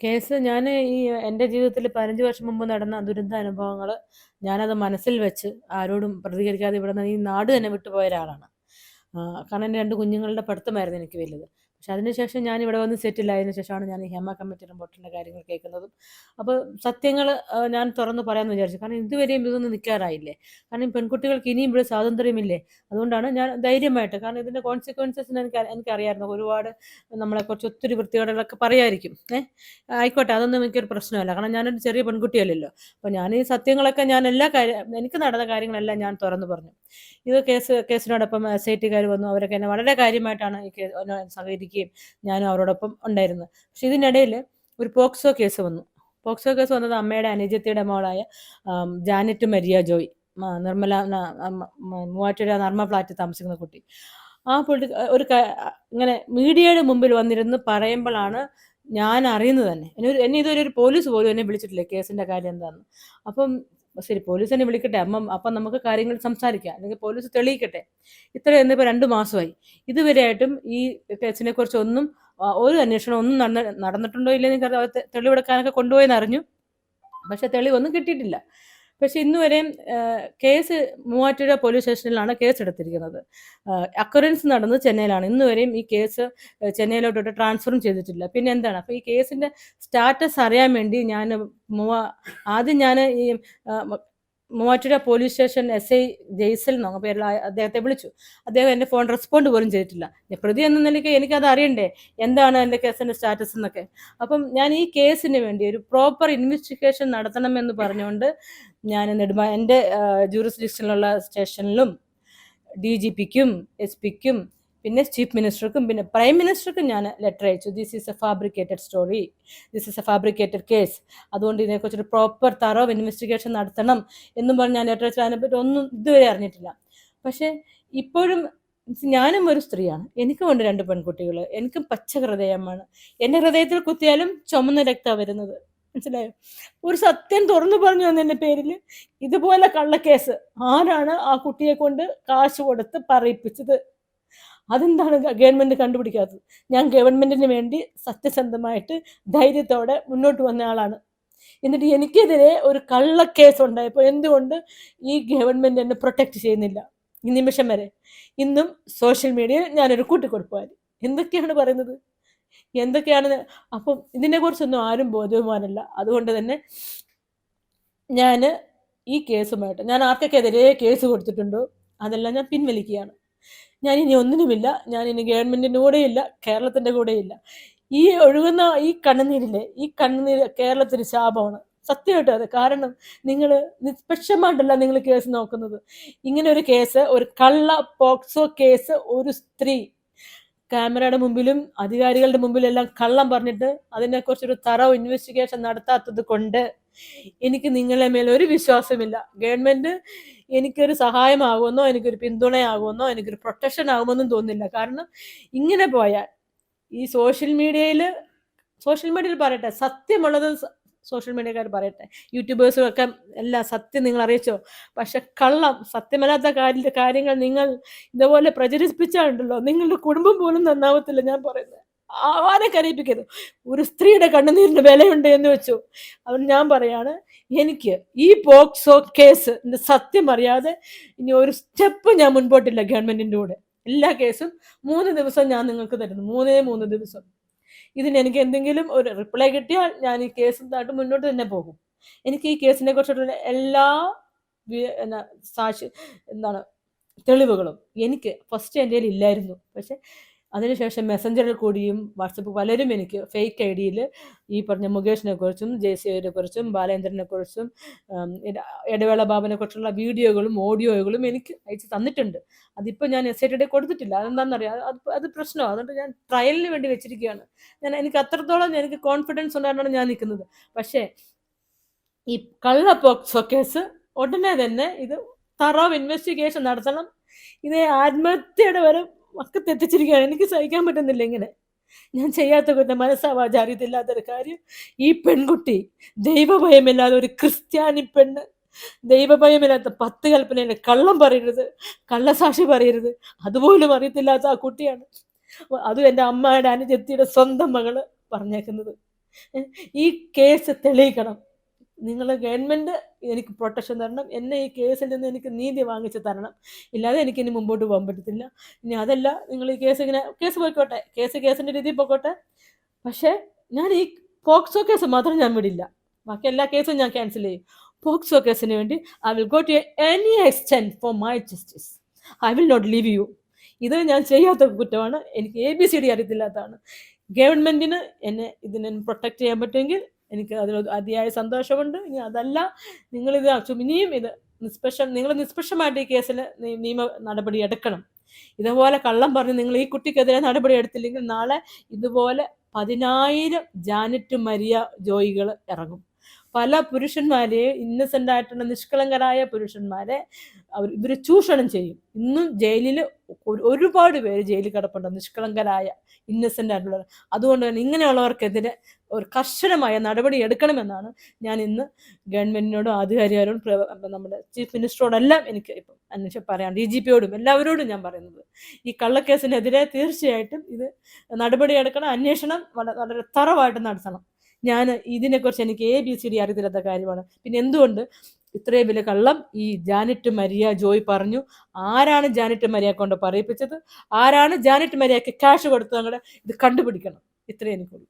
Case ഞാൻ ഈ എന്റെ ജീവിതത്തിൽ 15 വർഷം മുമ്പ് നടന്ന ദുരന്ത അനുഭവങ്ങൾ ഞാനത് മനസ്സിൽ വെച്ച് ആരോടും പ്രതികരിക്കാതെ ഇവിടെ നിന്ന് ഈ നാട് തന്നെ വിട്ടുപോയ ഒരാളാണ്. കാരണം എന്റെ രണ്ട് കുഞ്ഞുങ്ങളുടെ പഠിത്തമായിരുന്നു എനിക്ക് വലുത്. പക്ഷെ അതിനുശേഷം ഞാൻ ഇവിടെ വന്ന് സെറ്റിൽ ആയതിനു ശേഷമാണ് ഞാൻ ഈ ഹേമ കമ്മിറ്റി റിപ്പോർട്ടിന്റെ കാര്യങ്ങൾ കേൾക്കുന്നതും. അപ്പോൾ സത്യങ്ങൾ ഞാൻ തുറന്ന് പറയാമെന്ന് വിചാരിച്ചു. കാരണം ഇതുവരെയും ഇതൊന്നും നിൽക്കാറായില്ലേ. കാരണം പെൺകുട്ടികൾക്ക് ഇനിയും ഇവിടെ സ്വാതന്ത്ര്യമില്ലേ. അതുകൊണ്ടാണ് ഞാൻ ധൈര്യമായിട്ട് കാരണം ഇതിന്റെ കോൺസിക്വൻസസ് എനിക്ക് എനിക്കറിയായിരുന്നു. ഒരുപാട് നമ്മളെക്കുറിച്ച് ഒത്തിരി വൃത്തികേടുകളൊക്കെ പറയായിരിക്കും. ഏ ആയിക്കോട്ടെ അതൊന്നും എനിക്കൊരു പ്രശ്നമല്ല. കാരണം ഞാനൊരു ചെറിയ പെൺകുട്ടിയല്ലല്ലോ. അപ്പോൾ ഞാൻ ഈ സത്യങ്ങളൊക്കെ ഞാൻ എല്ലാ കാര്യം എനിക്ക് നടന്ന കാര്യങ്ങളെല്ലാം ഞാൻ തുറന്നു പറഞ്ഞു. ഇത് കേസ് കേസിനോടൊപ്പം എസ് ഐ ടിക്കാർ വന്നു. അവരൊക്കെ എന്നെ വളരെ കാര്യമായിട്ടാണ് ഈ കേ സഹകരിക്കുകയും ഞാനും അവരോടൊപ്പം ഉണ്ടായിരുന്നു. പക്ഷെ ഇതിനിടയിൽ ഒരു പോക്സോ കേസ് വന്നു. പോക്സോ കേസ് വന്നത് അമ്മയുടെ അനുജത്തിയുടെ മോളായ ജാനറ്റ് മരിയ ജോയ് നിർമ്മല മൂവാറ്റുപുഴ നർമ്മ ഫ്ലാറ്റ് താമസിക്കുന്ന കുട്ടി. ആ പുള്ളി ഒരു ഇങ്ങനെ മീഡിയയുടെ മുമ്പിൽ വന്നിരുന്ന് പറയുമ്പോഴാണ് ഞാൻ അറിയുന്നത് തന്നെ. എന്നെ എന്നെ ഇതുവരെ ഒരു പോലീസ് പോലും എന്നെ വിളിച്ചിട്ടില്ല കേസിന്റെ കാര്യം എന്താണെന്ന് അപ്പം ശരി പോലീസ് തന്നെ വിളിക്കട്ടെ. അമ്മ അപ്പം നമുക്ക് കാര്യങ്ങൾ സംസാരിക്കാം. അല്ലെങ്കിൽ പോലീസ് തെളിയിക്കട്ടെ. ഇത്ര എന്നിപ്പോൾ രണ്ട് മാസമായി. ഇതുവരെയായിട്ടും ഈ കേസിനെ കുറിച്ച് ഒന്നും ഒരു അന്വേഷണം ഒന്നും നടന്ന നടന്നിട്ടുണ്ടോ ഇല്ലെന്ന് തെളിവെടുക്കാനൊക്കെ കൊണ്ടുപോയെന്ന് അറിഞ്ഞു. പക്ഷെ തെളിവൊന്നും കിട്ടിയിട്ടില്ല. പക്ഷെ ഇന്ന് വരെയും ആ, കേസ് മൂവാറ്റുപുഴ പോലീസ് സ്റ്റേഷനിലാണ് കേസ് എടുത്തിരിക്കുന്നത് അക്വറൻസ് നടന്നത് ചെന്നൈയിലാണ്. ഇന്ന് വരെയും ഈ കേസ് ചെന്നൈയിലോട്ടോട്ട് ട്രാൻസ്ഫറും ചെയ്തിട്ടില്ല. പിന്നെ എന്താണ്? അപ്പോൾ ഈ കേസിന്റെ സ്റ്റാറ്റസ് അറിയാൻ വേണ്ടി ഞാൻ മൂവാ ആദ്യം ഞാൻ ഈ Muvattupuzha police station S I Jaisal എന്ന പേരുള്ള അദ്ദേഹത്തെ വിളിച്ചു. അദ്ദേഹം എന്റെ ഫോൺ റെസ്പോണ്ട് പോലും ചെയ്തിട്ടില്ല. പ്രതി എന്ന നിലയ്ക്ക് എനിക്കത് അറിയണ്ടേ? എന്താണ് എന്റെ കേസിന്റെ സ്റ്റാറ്റസ് എന്നൊക്കെ? അപ്പം ഞാൻ ഈ കേസിന് വേണ്ടി ഒരു പ്രോപ്പർ ഇൻവെസ്റ്റിഗേഷൻ നടത്തണമെന്ന് പറഞ്ഞുകൊണ്ട് ഞാൻ നെടുമ എന്റെ ജൂറിസ്ഡിക്ഷനിലുള്ള സ്റ്റേഷനിലും ഡി ജി പിക്കും എസ് പിക്കും പിന്നെ ചീഫ് മിനിസ്റ്റർക്കും പിന്നെ പ്രൈം മിനിസ്റ്റർക്കും ഞാൻ ലെറ്റർ അയച്ചു. This is a fabricated story this is a fabricated case അതുകൊണ്ട് ഇതിനെക്കുറിച്ചൊരു പ്രോപ്പർ തറോ ഇൻവെസ്റ്റിഗേഷൻ നടത്തണം എന്നും പറഞ്ഞ് ഞാൻ ലെറ്റർ അയച്ചു. അതിനെപ്പറ്റി ഒന്നും ഇതുവരെ അറിഞ്ഞിട്ടില്ല. പക്ഷേ ഇപ്പോഴും ഞാനും ഒരു സ്ത്രീയാണ്. എനിക്കും ഉണ്ട് രണ്ട് പെൺകുട്ടികൾ എനിക്കും പച്ച ഹൃദയമാണ് എന്റെ ഹൃദയത്തിൽ കുത്തിയാലും ചുമന്ന രക്തമാണ് വരുന്നത്. മനസ്സിലായോ? ഒരു സത്യം തുറന്നു പറഞ്ഞു എന്നതിന്റെ പേരിൽ ഇതുപോലെ കള്ളക്കേസ് ആരാണ് ആ കുട്ടിയെ കൊണ്ട് കാശ് കൊടുത്ത് പറയിപ്പിച്ചത്? അതെന്താണ് ഗവൺമെന്റ് കണ്ടുപിടിക്കാത്തത്? ഞാൻ ഗവൺമെന്റിന് വേണ്ടി സത്യസന്ധമായിട്ട് ധൈര്യത്തോടെ മുന്നോട്ട് വന്ന ആളാണ്. എന്നിട്ട് എനിക്കെതിരെ ഒരു കള്ളക്കേസ് ഉണ്ടായപ്പോൾ എന്തുകൊണ്ട് ഈ ഗവൺമെന്റ് എന്നെ പ്രൊട്ടക്റ്റ് ചെയ്യുന്നില്ല? ഈ നിമിഷം വരെ. ഇന്നും സോഷ്യൽ മീഡിയയിൽ ഞാനൊരു കൂട്ടിക്കൊടുപ്പുകാരി എന്തൊക്കെയാണ് പറയുന്നത്? എന്തൊക്കെയാണ് അപ്പം ഇതിനെക്കുറിച്ചൊന്നും ആരും ബോധവാനല്ല അതുകൊണ്ട് തന്നെ ഞാൻ ഈ കേസുമായിട്ട് ഞാൻ ആർക്കൊക്കെതിരെ കേസ് കൊടുത്തിട്ടുണ്ടോ? അതെല്ലാം ഞാൻ പിൻവലിക്കുകയാണ്. ഞാൻ ഇനി ഒന്നിനുമില്ല ഞാൻ ഇനി ഗവൺമെന്റിന്റെ കൂടെയില്ല കേരളത്തിന്റെ കൂടെയില്ല. ഈ ഒഴുകുന്ന ഈ കണ്ണുനീരില്ലേ ഈ കണ്ണുനീര് കേരളത്തിന് ശാപമാണ്. സത്യമായിട്ട് അത്. കാരണം നിങ്ങൾ നിഷ്പക്ഷമായിട്ടല്ല നിങ്ങൾ കേസ് നോക്കുന്നത്. ഇങ്ങനെ ഒരു കേസ് ഒരു കള്ള പോക്സോ കേസ് ഒരു സ്ത്രീ. ക്യാമറയുടെ മുമ്പിലും അധികാരികളുടെ മുമ്പിലും എല്ലാം കള്ളം പറഞ്ഞിട്ട് അതിനെക്കുറിച്ചൊരു തറവ് ഇൻവെസ്റ്റിഗേഷൻ നടത്താത്തത് കൊണ്ട് എനിക്ക് നിങ്ങളെ മേൽ ഒരു വിശ്വാസമില്ല. ഗവൺമെന്റ് എനിക്കൊരു സഹായമാകുമെന്നോ എനിക്കൊരു പിന്തുണയാകുമെന്നോ എനിക്കൊരു പ്രൊട്ടക്ഷൻ ആകുമെന്നും തോന്നില്ല കാരണം ഇങ്ങനെ പോയാൽ ഈ സോഷ്യൽ മീഡിയയിൽ സോഷ്യൽ മീഡിയയിൽ പറയട്ടെ സത്യമുള്ളത് സോഷ്യൽ മീഡിയക്കാർ പറയട്ടെ. യൂട്യൂബേഴ്സും ഒക്കെ എല്ലാം സത്യം നിങ്ങൾ അറിയിച്ചോ? പക്ഷെ കള്ളം സത്യമല്ലാത്ത കാര്യ കാര്യങ്ങൾ നിങ്ങൾ ഇതുപോലെ പ്രചരിപ്പിച്ചാലുണ്ടല്ലോ? നിങ്ങളുടെ കുടുംബം പോലും നന്നാവത്തില്ല ഞാൻ പറയുന്നത്. ആരെ കരയിപ്പിക്കരുത്. ഒരു സ്ത്രീയുടെ കണ്ണുനീരിന് വിലയുണ്ട് എന്ന് വെച്ചു. അവൻ ഞാൻ പറയാണ് എനിക്ക് ഈ പോക്സോ കേസ് സത്യം അറിയാതെ ഇനി ഒരു സ്റ്റെപ്പ് ഞാൻ മുൻപോട്ടില്ല ഗവൺമെന്റിന്റെ കൂടെ. എല്ലാ കേസും മൂന്ന് ദിവസം ഞാൻ നിങ്ങൾക്ക് തരുന്നു. മൂന്നേ മൂന്ന് ദിവസം. ഇതിന് എനിക്ക് എന്തെങ്കിലും ഒരു റിപ്ലൈ കിട്ടിയാൽ ഞാൻ ഈ കേസ് കേസുമായിട്ട് മുന്നോട്ട് തന്നെ പോകും. എനിക്ക് ഈ കേസിനെ കുറിച്ചിട്ടുള്ള എല്ലാ സാക്ഷി എന്താണ് തെളിവുകളും എനിക്ക് ഫസ്റ്റ് എന്റെ ഇല്ലായിരുന്നു. പക്ഷെ അതിനുശേഷം മെസ്സഞ്ചറിൽ കൂടിയും വാട്സപ്പ് പലരും എനിക്ക് ഫേക്ക് ഐ ഡിയിൽ ഈ പറഞ്ഞ മുകേഷിനെ കുറിച്ചും ജയസേവിനെ കുറിച്ചും ബാലേന്ദ്രനെ കുറിച്ചും ഇടവേള ബാബനെ കുറിച്ചുള്ള വീഡിയോകളും ഓഡിയോകളും എനിക്ക് അയച്ച് തന്നിട്ടുണ്ട്. അതിപ്പോൾ ഞാൻ എസ് ഐ ടി കൊടുത്തിട്ടില്ല. അതെന്താണെന്നറിയാം അത് അത് പ്രശ്നമാണ് അതുകൊണ്ട് ഞാൻ ട്രയലിന് വേണ്ടി വെച്ചിരിക്കുകയാണ്. ഞാൻ എനിക്ക് അത്രത്തോളം എനിക്ക് കോൺഫിഡൻസ് ഉണ്ടായിട്ടാണ് ഞാൻ നിൽക്കുന്നത്. പക്ഷേ ഈ കള്ള കേസ് ഉടനെ തന്നെ ഇത് തറവ് ഇൻവെസ്റ്റിഗേഷൻ നടത്തണം. ഇത് ആത്മഹത്യയുടെ വരെ വക്കത്ത് തെറ്റിച്ചിരിക്കുകയാണ്. എനിക്ക് സഹിക്കാൻ പറ്റുന്നില്ല ഇങ്ങനെ. ഞാൻ ചെയ്യാത്ത കുറ്റം മനസ്സാവാചാര്യത്തില്ലാത്തൊരു കാര്യം. ഈ പെൺകുട്ടി ദൈവഭയമില്ലാതെ ഒരു ക്രിസ്ത്യാനി പെണ്ണ് ദൈവഭയമില്ലാത്ത പത്ത് കൽപ്പനയിൽ കള്ളം പറയരുത് കള്ളസാക്ഷി പറയരുത്. അതുപോലും അറിയത്തില്ലാത്ത ആ കുട്ടിയാണ്. അതും എന്റെ അമ്മയുടെ അനുജത്തിയുടെ സ്വന്തം മകൾ പറഞ്ഞേക്കുന്നത്. ഈ കേസ് തെളിയിക്കണം. നിങ്ങൾ ഗവൺമെന്റ് എനിക്ക് പ്രൊട്ടക്ഷൻ തരണം. എന്നെ ഈ കേസിൽ നിന്ന് എനിക്ക് നീതി വാങ്ങിച്ച് തരണം. ഇല്ലാതെ എനിക്ക് ഇനി മുമ്പോട്ട് പോകാൻ പറ്റത്തില്ല. ഇനി അതല്ല നിങ്ങൾ ഈ കേസ് ഇങ്ങനെ കേസ് പോയിക്കോട്ടെ. കേസ് കേസിന്റെ രീതിയിൽ പോയിക്കോട്ടെ. പക്ഷേ ഞാൻ ഈ പോക്സോ കേസ് മാത്രം ഞാൻ വിടില്ല. ബാക്കി എല്ലാ കേസും ഞാൻ ക്യാൻസൽ ചെയ്യും. പോക്സോ കേസിന് വേണ്ടി I will go to any extend for my justice I will not leave you ഇത് ഞാൻ ചെയ്യാത്ത കുറ്റമാണ്. എനിക്ക് എ ബി സി ഡി അറിയത്തില്ലാത്തതാണ്. ഗവൺമെന്റിന് എന്നെ ഇതിനെ പ്രൊട്ടക്റ്റ് ചെയ്യാൻ പറ്റുമെങ്കിൽ എനിക്ക് അതിൽ അതിയായ സന്തോഷമുണ്ട്. ഇനി അതല്ല നിങ്ങളിത് ഇനിയും ഇത് നിഷ്പക്ഷം നിങ്ങൾ നിഷ്പക്ഷമായിട്ട് ഈ കേസിൽ നിയമ നടപടി എടുക്കണം. ഇതുപോലെ കള്ളം പറഞ്ഞ് നിങ്ങൾ ഈ കുട്ടിക്കെതിരെ നടപടി എടുത്തില്ലെങ്കിൽ നാളെ ഇതുപോലെ പതിനായിരം ജാനറ്റ് മരിയ ജോയികൾ ഇറങ്ങും. പല പുരുഷന്മാരെ ഇന്നസെന്റ് ആയിട്ടുള്ള നിഷ്കളങ്കരായ പുരുഷന്മാരെ അവർ ഇവർ ചൂഷണം ചെയ്യും. ഇന്നും ജയിലിൽ ഒരുപാട് പേര് ജയിലിൽ കിടപ്പുണ്ട്. നിഷ്കളങ്കരായ ഇന്നസെന്റ് ആയിട്ടുള്ളവർ. അതുകൊണ്ട് തന്നെ ഇങ്ങനെയുള്ളവർക്കെതിരെ ഒരു കർശനമായ നടപടി എടുക്കണമെന്നാണ് ഞാൻ ഇന്ന് പ്ര- അപ്പം നമ്മുടെ ചീഫ് മിനിസ്റ്ററോടെല്ലാം എനിക്ക് ഇപ്പം അന്വേഷിച്ച് പറയാം ഡി ജി പിയോടും എല്ലാവരോടും ഞാൻ പറയുന്നത്. ഈ കള്ളക്കേസിനെതിരെ തീർച്ചയായിട്ടും ഇത് നടപടി എടുക്കണം അന്വേഷണം വളരെ വളരെ തറവായിട്ട് നടത്തണം. ഞാൻ ഇതിനെക്കുറിച്ച് എനിക്ക് എ ബി സി ഡി അറിയത്തില്ലാത്ത കാര്യമാണ്. പിന്നെ എന്തുകൊണ്ട്? ഇത്രയും വലിയ കള്ളം ഈ ജാനറ്റ് മരിയ ജോയ് പറഞ്ഞു. ആരാണ് ജാനറ്റ് മരിയ കൊണ്ട് പറയിപ്പിച്ചത്? ആരാണ് ജാനറ്റ് മരിയക്ക് ക്യാഷ് കൊടുത്തത്? അങ്ങടെ ഇത് കണ്ടുപിടിക്കണം. ഇത്രയും എനിക്കുള്ളൂ.